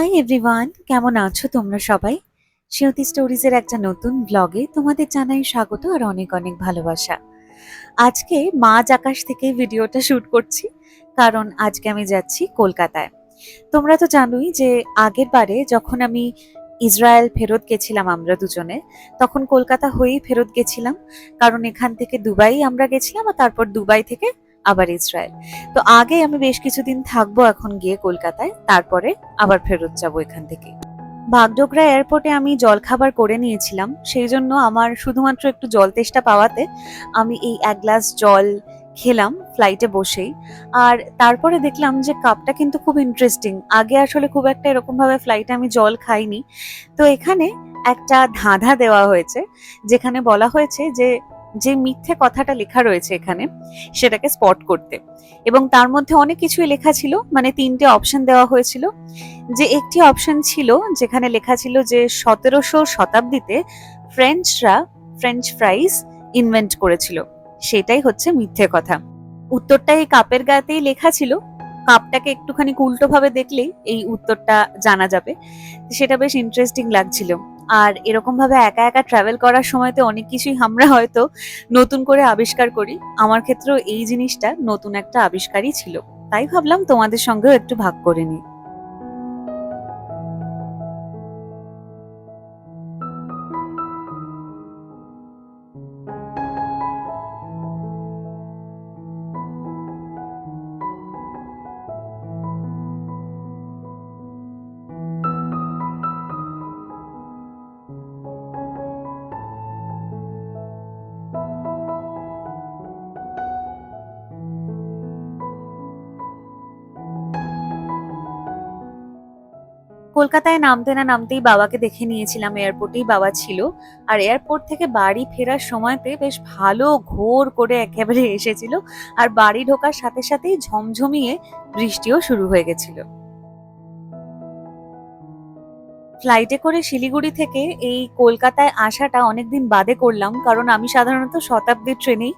Hi everyone কেমন আছো তোমরা সবাই? শিয়তি স্টোরিজের একটা নতুন ব্লগে তোমাদের জানাই স্বাগত আর অনেক অনেক ভালোবাসা। আজকে মাঝ আকাশ থেকে ভিডিওটা শুট করছি, কারণ আজকে আমি যাচ্ছি কলকাতায়। তোমরা তো জানোই যে আগের বারে যখন আমি ইসরায়েল ফেরত গেছিলাম আমরা দুজনে, তখন কলকাতা হয়েই ফেরত গেছিলাম। কারণ এখান থেকে দুবাই আমরা গেছিলাম আর তারপর দুবাই থেকে আবার ইসরায়েল। তো আগে আমি বেশ কিছুদিন থাকব এখন গিয়ে কলকাতায়, তারপরে আবার ফেরত যাব এখান থেকে। বাগডোগরা এয়ারপোর্টে আমি জলখাবার করে নিয়েছিলাম, সেই জন্য আমার শুধুমাত্র একটু জল তেষ্টা পাওয়াতে আমি এই এক গ্লাস জল খেলাম ফ্লাইটে বসেই। আর তারপরে দেখলাম যে কাপটা কিন্তু খুব ইন্টারেস্টিং আগে আসলে খুব একটা এরকম ভাবে ফ্লাইটে আমি জল খাইনি। তো এখানে একটা ধাঁধা দেওয়া হয়েছে, যেখানে বলা হয়েছে যে যে মিথ্যে কথাটা লেখা রয়েছে এখানে, সেটাকে স্পট করতে। এবং তার মধ্যে অনেক কিছুই লেখা ছিল মানে তিনটে অপশন দেওয়া হয়েছিল। যে একটি অপশন ছিল, যেখানে লেখা ছিল যে সতেরোশো শতাব্দীতে ফ্রেঞ্চরা ফ্রেঞ্চ ফ্রাইজ ইনভেন্ট করেছিল। সেটাই হচ্ছে মিথ্যে কথা। উত্তরটা এই কাপের গায়েতেই লেখা ছিল। কাপটাকে একটুখানি উল্টোভাবে দেখলেই এই উত্তরটা জানা যাবে। সেটা বেশ ইন্টারেস্টিং লাগছিল। আর এরকম ভাবে একা একা ট্রাভেল করার সময়তে অনেক কিছুই আমরা হয়তো নতুন করে আবিষ্কার করি। আমার ক্ষেত্রেও এই জিনিসটা নতুন একটা আবিষ্কারই ছিল। তাই ভাবলাম তোমাদের সঙ্গেও একটু ভাগ করে নিই। কলকাতায় নামতে না নামতেই বাবাকে দেখে নিয়েছিলাম, এয়ারপোর্টেই বাবা ছিল। আর এয়ারপোর্ট থেকে বাড়ি ফেরার সময়তে বেশ ভালো ঘোর করে একেবারে এসেছিল। আর বাড়ি ঢোকার সাথে সাথেই ঝমঝমিয়ে বৃষ্টিও শুরু হয়ে গেছিল। ফ্লাইটে করে শিলিগুড়ি থেকে এই কলকাতায় আসাটা অনেকদিন বাদে করলাম, কারণ আমি সাধারণত শতাব্দীর ট্রেনেই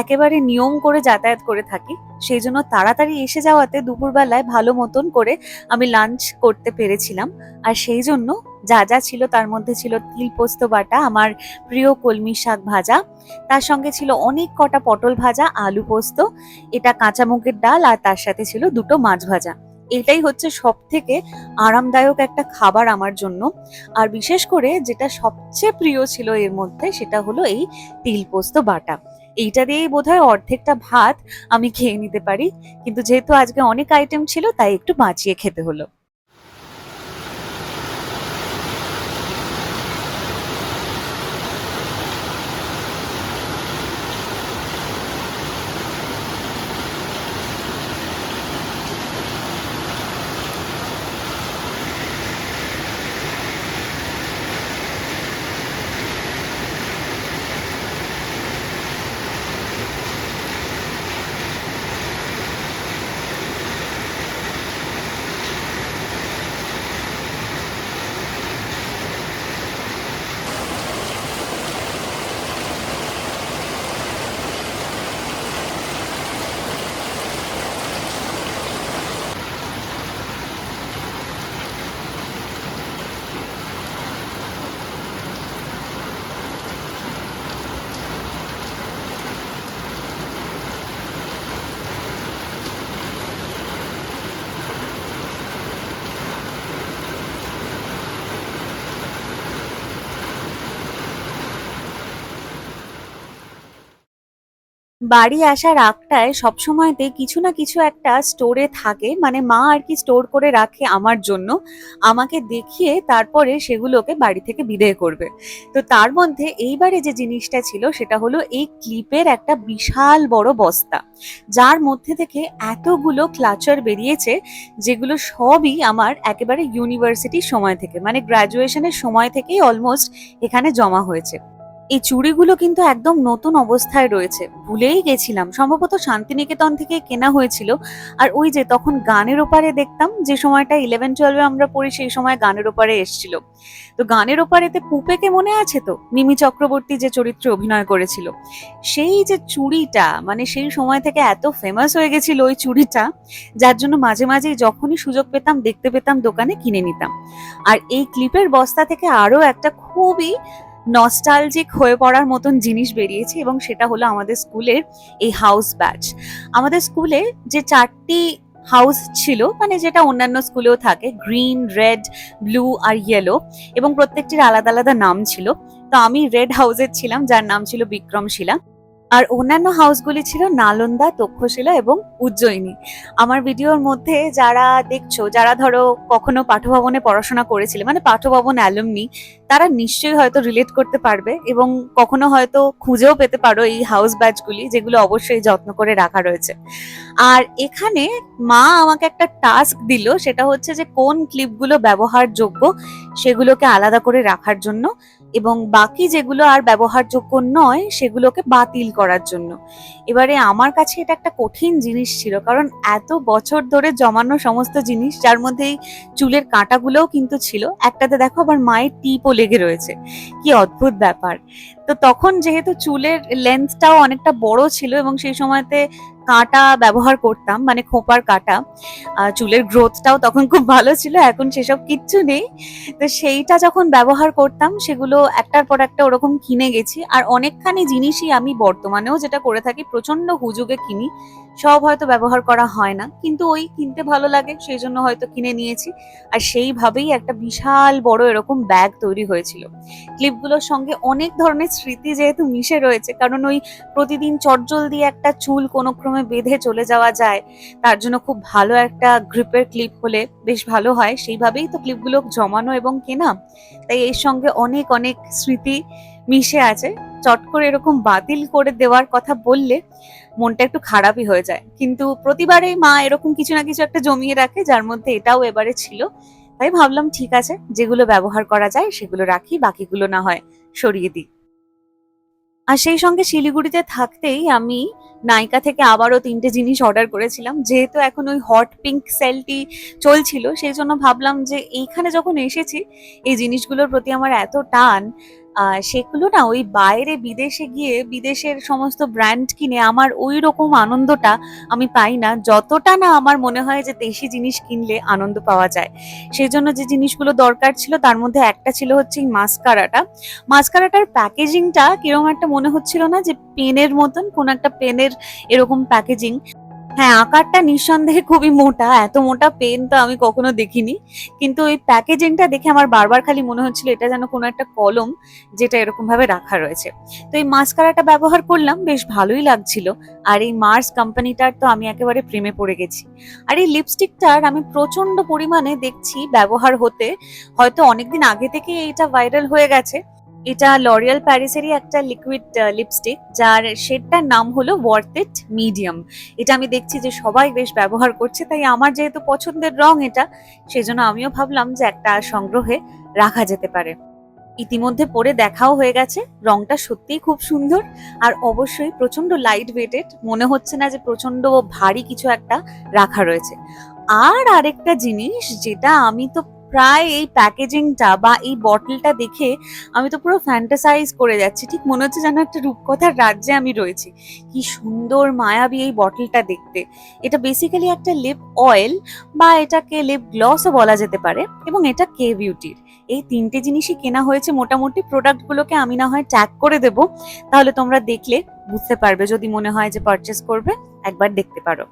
একেবারে নিয়ম করে যাতায়াত করে থাকি। সেই জন্য তাড়াতাড়ি এসে যাওয়াতে দুপুরবেলায় ভালো মতন করে আমি লাঞ্চ করতে পেরেছিলাম। আর সেই জন্য যা যা ছিল তার মধ্যে ছিল তিল পোস্ত বাটা, আমার প্রিয় কলমি শাক ভাজা, তার সঙ্গে ছিল অনেক কটা পটল ভাজা, আলু পোস্ত, এটা কাঁচা মুগের ডাল, আর তার সাথে ছিল দুটো মাছ ভাজা। এটাই হচ্ছে সব থেকে আরামদায়ক একটা খাবার আমার জন্য। আর বিশেষ করে যেটা সবচেয়ে প্রিয় ছিল এর মধ্যে সেটা হলো এই তিল পোস্ত বাটা। এইটা দিয়েই বোধ হয় অর্ধেকটা ভাত আমি খেয়ে নিতে পারি। কিন্তু যেহেতু আজকে অনেক আইটেম ছিল, তাই একটু বাঁচিয়ে খেতে হলো। বাড়ি আসার আগটায় সবসময়তে কিছু না কিছু একটা স্টোরে থাকে। মানে মা আর কি স্টোর করে রাখে আমার জন্য। আমাকে দেখিয়ে তারপরে সেগুলোকে বাড়ি থেকে বিদায় করবে। তো তার মধ্যে এইবারে যে জিনিসটা ছিল সেটা হলো এই ক্লিপের একটা বিশাল বড় বস্তা। যার মধ্যে থেকে এতগুলো ক্লাচার বেরিয়েছে, যেগুলো সবই আমার একেবারে ইউনিভার্সিটির সময় থেকে মানে গ্র্যাজুয়েশনের সময় থেকেই অলমোস্ট এখানে জমা হয়েছে। এই চুড়িগুলো কিন্তু একদম নতুন অবস্থায় রয়েছে। ভুলেই গেছিলাম। সম্ভবত শান্তিনিকেতন থেকে কেনা হয়েছিল। আর ওই যে তখন গানের ওপারে দেখতাম, যে সময়টা ইলেভেন টুয়েলভে আমরা পড়ি, সেই সময় গানের ওপারে এসছিল। তো গানের ওপারেতে পুপেকে মনে আছে তো? মিমি চক্রবর্তী যে চরিত্রে অভিনয় করেছিল। সেই যে চুড়িটা মানে সেই সময় থেকে এত ফেমাস হয়ে গেছিল ওই চুড়িটা, যার জন্য মাঝে মাঝে যখনই সুযোগ পেতাম, দেখতে পেতাম, দোকানে কিনে নিতাম। আর এই ক্লিপের বস্তা থেকে আরও একটা খুবই নস্টালজিক হয়ে পড়ার মতন জিনিস বেরিয়েছে এবং সেটা হলো আমাদের স্কুলের এই হাউস ব্যাচ আমাদের স্কুলে যে চারটি হাউস ছিল মানে যেটা অন্যান্য স্কুলেও থাকে গ্রিন রেড ব্লু আর ইয়েলো এবং প্রত্যেকটির আলাদা আলাদা নাম ছিল। তো আমি রেড হাউসের ছিলাম, যার নাম ছিল বিক্রমশিলা। আর অন্যান্য হাউসগুলি ছিল নালন্দা, তক্ষশিলা এবং উজ্জয়িনী। আমার ভিডিওর মধ্যে যারা দেখছ, যারা ধরো কখনো পাঠভবনে পড়াশোনা করেছিলে মানে পাঠভবন অ্যালুমনি তারা নিশ্চয়ই হয়তো রিলেট করতে পারবে এবং কখনো হয়তো খুঁজেও পেতে পারো এই হাউস ব্যাচগুলি যেগুলো অবশ্যই যত্ন করে রাখা রয়েছে। আর এখানে মা আমাকে একটা টাস্ক দিল, সেটা হচ্ছে যে কোন ক্লিপগুলো ব্যবহারযোগ্য সেগুলোকে আলাদা করে রাখার জন্য। এবং বাকি যেগুলো আর ব্যবহারযোগ্য নয়, সেগুলোকে বাতিল করার জন্য। এবারে আমার কাছে এটা একটা কঠিন জিনিস ছিল, কারণ এত বছর ধরে জমানো সমস্ত জিনিস, যার মধ্যে চুলের কাঁটাগুলোও কিন্তু ছিল, একটাতে দেখো আবার মায়ের টিপও লেগে রয়েছে। কি অদ্ভুত ব্যাপার। তো তখন যেহেতু চুলের লেন্থটাও অনেকটা বড় ছিল এবং সেই সময়তে কাঁটা ব্যবহার করতাম মানে খোপার কাঁটা চুলের গ্রোথটাও তখন খুব ভালো ছিল, এখন সেসব কিচ্ছু নেই। তো সেইটা যখন ব্যবহার করতাম, সেগুলো একটার পর একটা ওরকম কিনে গেছি, আর অনেকখানি জিনিসই আমি বর্তমানেও যেটা করে থাকি প্রচণ্ড হুজুগে কিনি, সব হয়তো ব্যবহার করা হয় না, কিন্তু ওই কিনতে ভালো লাগে, সেই জন্য হয়তো কিনে নিয়েছি, আর সেইভাবেই একটা বিশাল বড় এরকম ব্যাগ তৈরি হয়েছিল। ক্লিপগুলোর সঙ্গে অনেক ধরনের স্মৃতি যেহেতু মিশে রয়েছে, কারণ ওই প্রতিদিন চটজল দিয়ে একটা চুল কোনো ক্রমে বেঁধে চলে যাওয়া যায়, তার জন্য খুব ভালো একটা গ্রিপের ক্লিপ হলে বেশ ভালো হয়। সেইভাবেই তো ক্লিপগুলো জমানো এবং কেনা। তাই এর সঙ্গে অনেক অনেক স্মৃতি মিশে আছে। চট করে এরকম বাতিল করে দেওয়ার কথা বললে মনটা একটু খারাপই হয়ে যায়। কিন্তু প্রতিবারেই মা এরকম কিছু না কিছু একটা জমিয়ে রাখে, যার মধ্যে এটাও এবারে ছিল। তাই ভাবলাম ঠিক আছে, যেগুলো ব্যবহার করা যায় সেগুলো রাখি, বাকিগুলো না হয় সরিয়ে দিই। আর সেই সঙ্গে শিলিগুড়িতে থাকতেই আমি নাইকা থেকে আবারও তিনটে জিনিস অর্ডার করেছিলাম। যেহেতু এখন ওই হট পিঙ্ক সেলটি চলছিল, সেই জন্য ভাবলাম যে এইখানে যখন এসেছি, এই জিনিসগুলোর প্রতি আমার এত টান সেগুলো না ওই বাইরে বিদেশে গিয়ে বিদেশের সমস্ত ব্র্যান্ড কিনে আমার ওই রকম আনন্দটা আমি পাই না। যতটা না আমার মনে হয় যে দেশি জিনিস কিনলে আনন্দ পাওয়া যায়। সেই জন্য যে জিনিসগুলো দরকার ছিল তার মধ্যে একটা ছিল হচ্ছে এই মাস্কারাটা। মাস্কারাটার প্যাকেজিংটা কীরকম একটা মনে হচ্ছিল না যে পেনের মতন, কোন একটা পেনের এরকম প্যাকেজিং হ্যাঁ আকারটা নিঃসন্দেহে খুবই মোটা, এত মোটা পেন তো আমি কখনো দেখিনি। কিন্তু ওই প্যাকেজিংটা দেখে আমার বারবার খালি মনে হচ্ছিল এটা যেন কোনো একটা কলম যেটা এরকম ভাবে রাখা রয়েছে। তো এই মাস্কারাটা ব্যবহার করলাম, বেশ ভালোই লাগছিল। আর এই মার্স কোম্পানিটার তো আমি একেবারে প্রেমে পড়ে গেছি। আর এই লিপস্টিকটার আমি প্রচণ্ড পরিমাণে দেখছি ব্যবহার হতে, হয়তো অনেকদিন আগে থেকে এটা ভাইরাল হয়ে গেছে। এটা লরিয়াল প্যারিসেরই একটা লিকুইড লিপস্টিক যার শেডটার নাম হলো ওয়ার্থ ইট মিডিয়াম এটা আমি দেখছি যে সবাই বেশ ব্যবহার করছে, তাই আমার যেহেতু পছন্দের রং এটা, সেজন্য আমিও ভাবলাম যে একটা সংগ্রহে রাখা যেতে পারে। ইতিমধ্যে পরে দেখাও হয়ে গেছে, রংটা সত্যিই খুব সুন্দর, আর অবশ্যই প্রচণ্ড লাইট ওয়েটেড মনে হচ্ছে না যে প্রচণ্ড ভারী কিছু একটা রাখা রয়েছে। আর আরেকটা জিনিস যেটা আমি তো প্রায় এই প্যাকেজিংটা বা এই বটলটা দেখে আমি তো পুরো ফ্যান্টাসাইজ করে যাচ্ছি। ঠিক মনে হচ্ছে যেন একটা রূপকথার রাজ্যে আমি রয়েছি। কি সুন্দর, মায়াবী এই বটলটা দেখতে। এটা বেসিক্যালি একটা লিপ অয়েল বা এটাকে লিপ গ্লসও বলা যেতে পারে এবং এটা কে বিউটির এই তিনটে জিনিসই কেনা হয়েছে মোটামুটি। প্রোডাক্টগুলোকে আমি না হয় ট্যাগ করে দেব। তাহলে তোমরা দেখলে বুঝতে পারবে যদি মনে হয় যে পারচেস করবে, একবার দেখতে পারো।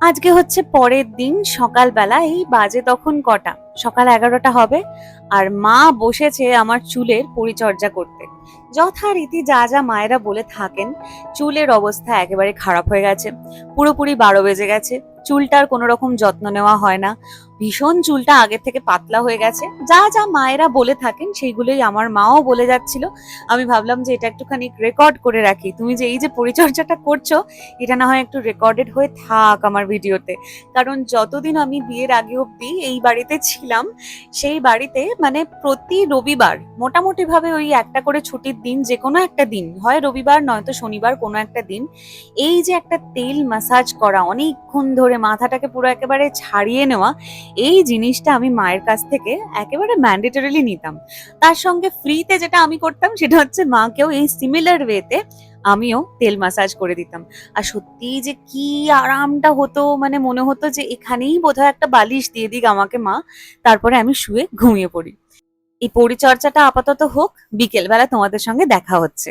আজকে হচ্ছে পরের দিন সকালবেলা এই বাজে তখন কটা? সকাল এগারোটা হবে। আর মা বসেছে আমার চুলের পরিচর্যা করতে। যথারীতি যা যা মায়েরা বলে থাকেন, চুলের অবস্থা একেবারে খারাপ হয়ে গেছে। পুরোপুরি বারো বেজে গেছে। চুলটার কোনো রকম যত্ন নেওয়া হয় না। ভীষণ চুলটা আগের থেকে পাতলা হয়ে গেছে। যা যা মায়েরা বলে থাকেন, সেইগুলোই আমার মাও বলে যাচ্ছিল। আমি ভাবলাম যে এটা একটুখানি রেকর্ড করে রাখি। তুমি যে এই যে পরিচর্যাটা করছ, এটা না হয় একটু রেকর্ডেড হয়ে থাক আমার ভিডিওতে। কারণ যতদিন আমি বিয়ের আগে অবধি এই বাড়িতে ছিলাম, সেই বাড়িতে মানে প্রতি রবিবার মোটামুটি ভাবে ওই একটা করে ছুটির দিন, যে কোনো একটা দিন, হয় রবিবার নয়তো শনিবার কোনো একটা দিন, এই যে একটা তেল মাসাজ করা, অনেকক্ষণ ধরে মাথাটাকে পুরো একেবারে ছাড়িয়ে নেওয়া এই জিনিসটা আমি মায়ের কাছ থেকে একেবারে ম্যান্ডেটরিলি নিতাম। তার সঙ্গে ফ্রিতে যেটা আমি করতাম সেটা হচ্ছে মাকেও এই সিমিলার ওয়েতে আমিও তেল মাসাজ করে দিতাম। আর সত্যি যে কি আরামটা হতো মানে মনে হতো যে এখানেই বোধহয় একটা বালিশ দিয়ে দিক আমাকে মা, তারপরে আমি শুয়ে ঘুমিয়ে পড়ি। এই পরিচর্যাটা আপাতত হোক, বিকেলবেলা তোমাদের সঙ্গে দেখা হচ্ছে।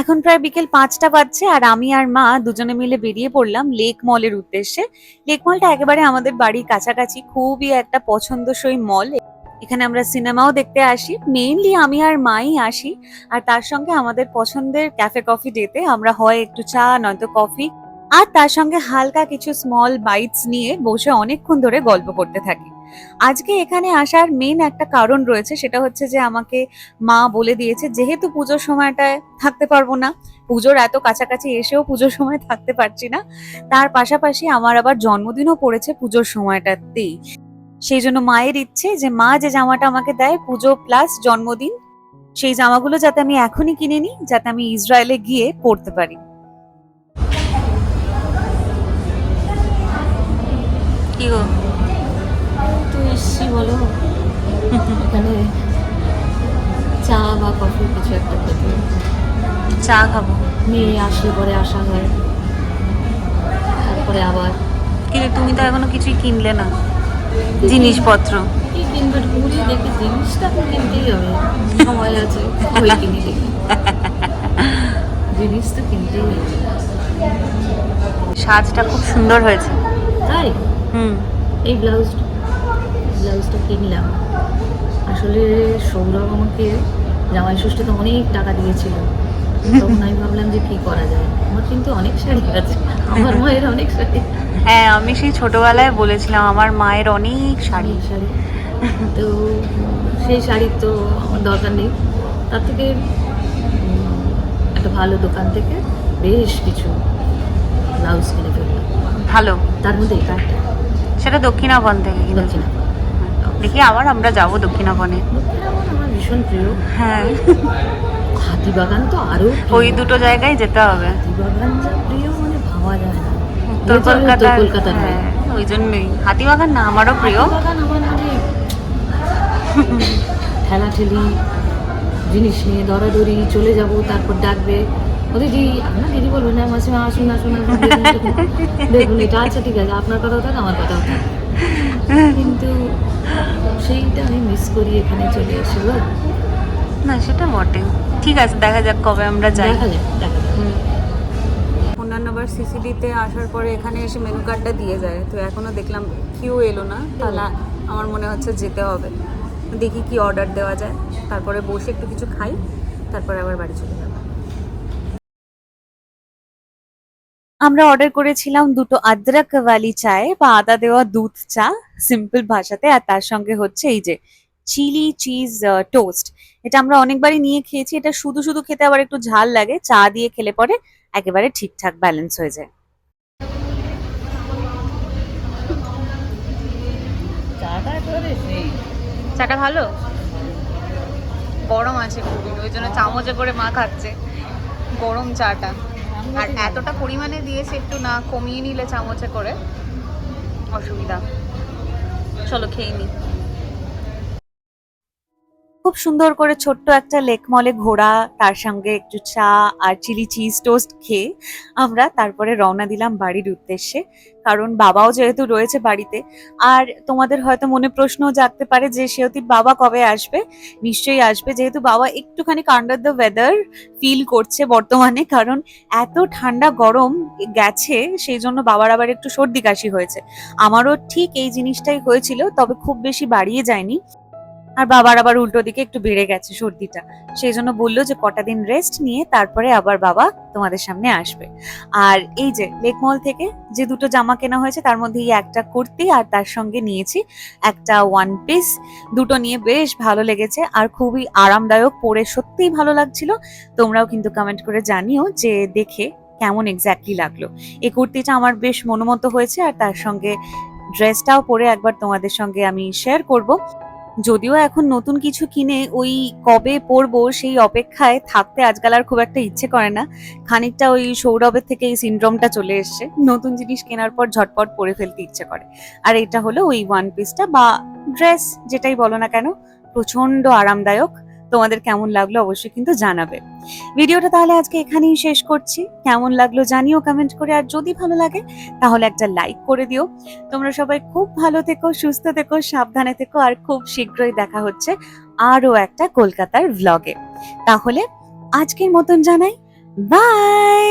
এখন প্রায় বিকেল পাঁচটা বাজছে আর আমি আর মা দুজনে মিলে বেরিয়ে পড়লাম লেক মলের উদ্দেশ্যে। লেক মলটা একেবারে আমাদের বাড়ির কাছাকাছি, খুবই একটা পছন্দসই মল এখানে আমরা সিনেমাও দেখতে আসি। মেইনলি আমি আর মাই আসি আর তার সঙ্গে আমাদের পছন্দের ক্যাফে কফি ডেতে আমরা হয় একটু চা, নয়তো কফি আর তার সঙ্গে হালকা কিছু স্মল বাইটস নিয়ে বসে অনেকক্ষণ ধরে গল্প করতে থাকি। আজকে এখানে আসার মেন একটা কারণ রয়েছে, সেটা হচ্ছে যে আমাকে মা বলে দিয়েছে, যেহেতু পুজোর সময়টায় থাকতে পারব না, পুজোর এত কাছাকাছি এসেও পুজোর সময় থাকতে পারছি না, তার পাশাপাশি আমার আবার জন্মদিনও পড়েছে পুজোর সময়টাতেই। সেই জন্য মায়ের ইচ্ছে যে মা যে জামাটা আমাকে দেয়, পুজো প্লাস জন্মদিন, সেই জামাগুলো যাতে আমি এখনই কিনে নিই, যাতে আমি ইসরায়েলে গিয়ে পরতে পারি। কি এসছি বলো। এখানে চা বা কফি কিছু একটা খেতে। চা খাব। মেয়ে আসলে পরে আসা হয়। তারপরে আবার। কিন্তু তুমি তো এখনও কিছুই কিনলে না জিনিসপত্র। কি কিনবে? ঘুরি দেখি জিনিসটা তো কিনতেই হবে। সময় আছে ওই কিনি দেখি। জিনিস তো কিনতেই হবে। সাজটা খুব সুন্দর হয়েছে। তাই? হুম। এই ব্লাউজটা? ব্লাউজটা কিনলাম। আসলে সৌরভ আমাকে জামাই ষষ্ঠীতে অনেক টাকা দিয়েছিল। তখন আমি ভাবলাম যে কি করা যায়? আমার কিন্তু অনেক শাড়ি আছে। আমার মায়ের অনেক শাড়ি। হ্যাঁ আমি সেই ছোটবেলায় বলেছিলাম আমার মায়ের অনেক শাড়ি। শাড়ি। তো সেই শাড়ির তো আমার দরকার নেই। তার থেকে একটা ভালো দোকান থেকে বেশ কিছু ব্লাউজ কিনে ফেললাম। ভালো। তার মধ্যে এটা সেটা দক্ষিণাবন থেকে কিনেছি? দক্ষিণা দেখি আবার আমরা যাব দক্ষিণাবনে। আমার ভীষণ প্রিয়। হ্যাঁ। হাতিবাগান তো আরও ওই দুটো জায়গায় যেতে হবে। হাতিবাগান যা প্রিয় মানে ভাবা যায় না। উত্তর কলকাতা হ্যাঁ। ওই জন্যই। হাতিবাগান না আমারও প্রিয়। মানে ঠেলা ঠেলি জিনিস নিয়ে দরাদরি চলে যাব তারপর ডাকবে ও দিদি আপনার দিদি বলবেন না মাসিমা আসুন আসুন। দেখুন এটা আচ্ছা ঠিক আছে আপনার কথাও থাক আমার কথাও থাক। কিন্তু সেইটা আমি মিস করি এখানে চলে এসে না সেটা বটে। ঠিক আছে দেখা যাক কবে আমরা যাই। দেখা যাক দেখা যাক। অন্যান্যবার সিসিডিতে আসার পরে এখানে এসে মেনু কার্ডটা দিয়ে যায়। তো এখনও দেখলাম কেউ এলো না। তাহলে আমার মনে হচ্ছে যেতে হবে। দেখি কি অর্ডার দেওয়া যায়। তারপরে বসে একটু কিছু খাই তারপরে আবার বাড়ি চলে যাব। আমরা অর্ডার করেছিলাম দুটো আদ্রক ওয়ালি চায় বা আদা দেওয়া দুধ চা সিম্পল ভাষাতে, আর তার সঙ্গে হচ্ছে এই যে চিলি চিজ টোস্ট এটা আমরা অনেকবারই নিয়ে খেয়েছি, এটা শুধু শুধু খেতে আবার একটু ঝাল লাগে, চা দিয়ে খেলে পরে একেবারে ঠিকঠাক ব্যালেন্স হয়ে যায়। চাটা ভালো? গরম আছে খুবই, ওই জন্য চামচে করে মা খাচ্ছে। গরম চাটা। আর এতটা পরিমাণে দিয়েছে একটু না কমিয়ে নিলে চামচে করে অসুবিধা। চলো খেয়ে নি। খুব সুন্দর করে ছোট্ট একটা লেক মলে ঘোরা, তার সঙ্গে একটু চা আর চিলি চিজ টোস্ট খেয়ে আমরা তারপরে রওনা দিলাম বাড়ির উদ্দেশ্যে। কারণ বাবাও যেহেতু রয়েছে বাড়িতে, আর তোমাদের হয়তো মনে প্রশ্ন জাগতে পারে যে সেহতি বাবা কবে আসবে? নিশ্চয়ই আসবে, যেহেতু বাবা একটুখানি আন্ডার দ্য ওয়েদার ফিল করছে বর্তমানে, কারণ এত ঠান্ডা গরম গেছে সেই জন্য বাবার আবার একটু সর্দি কাশি হয়েছে। আমারও ঠিক এই জিনিসটাই হয়েছিল, তবে খুব বেশি বাড়িয়ে যায়নি। আর বাবার আবার উল্টো দিকে একটু বেড়ে গেছে সর্দিটা। সেই জন্য বলল যে কটা দিন রেস্ট নিয়ে তারপরে আবার বাবা তোমাদের সামনে আসবে। আর এই যে লেকমল থেকে যে দুটো জামা কেনা হয়েছে তার মধ্যে এই একটা কুর্তি আর তার সঙ্গে নিয়েছি একটা ওয়ান পিস দুটো নিয়ে বেশ ভালো লেগেছে আর খুবই আরামদায়ক, পরে সত্যিই ভালো লাগছিল। তোমরাও কিন্তু কমেন্ট করে জানিও যে দেখে কেমন এক্স্যাক্টলি লাগল। এই কুর্তিটা আমার বেশ মনোমত হয়েছে আর তার সঙ্গে ড্রেসটাও পরে একবার তোমাদের সঙ্গে আমি শেয়ার করব। যদিও এখন নতুন কিছু কিনে ওই কবে পরবো সেই অপেক্ষায় থাকতে আজকাল আর খুব একটা ইচ্ছে করে না। খানিকটা ওই সৌরভের থেকে এই সিনড্রোমটা চলে এসছে। নতুন জিনিস কেনার পর ঝটপট পরে ফেলতে ইচ্ছে করে। আর এটা হলো ওই ওয়ান পিসটা বা ড্রেস যেটাই বলো না কেন প্রচণ্ড আরামদায়ক। তোমাদের কেমন লাগল অবশ্যই কিন্তু জানাবে। ভিডিওটা তাহলে আজকে এখানেই শেষ করছি। কেমন লাগল জানিও কমেন্ট করে, আর যদি ভালো লাগে, তাহলে একটা লাইক করে দিও। তোমরা সবাই খুব ভালো থেকো, সুস্থ থেকো, সাবধানে থেকো, আর খুব শীঘ্রই দেখা হচ্ছে আরও একটা কলকাতার ভ্লগে তাহলে আজকের মতন জানাই। বাই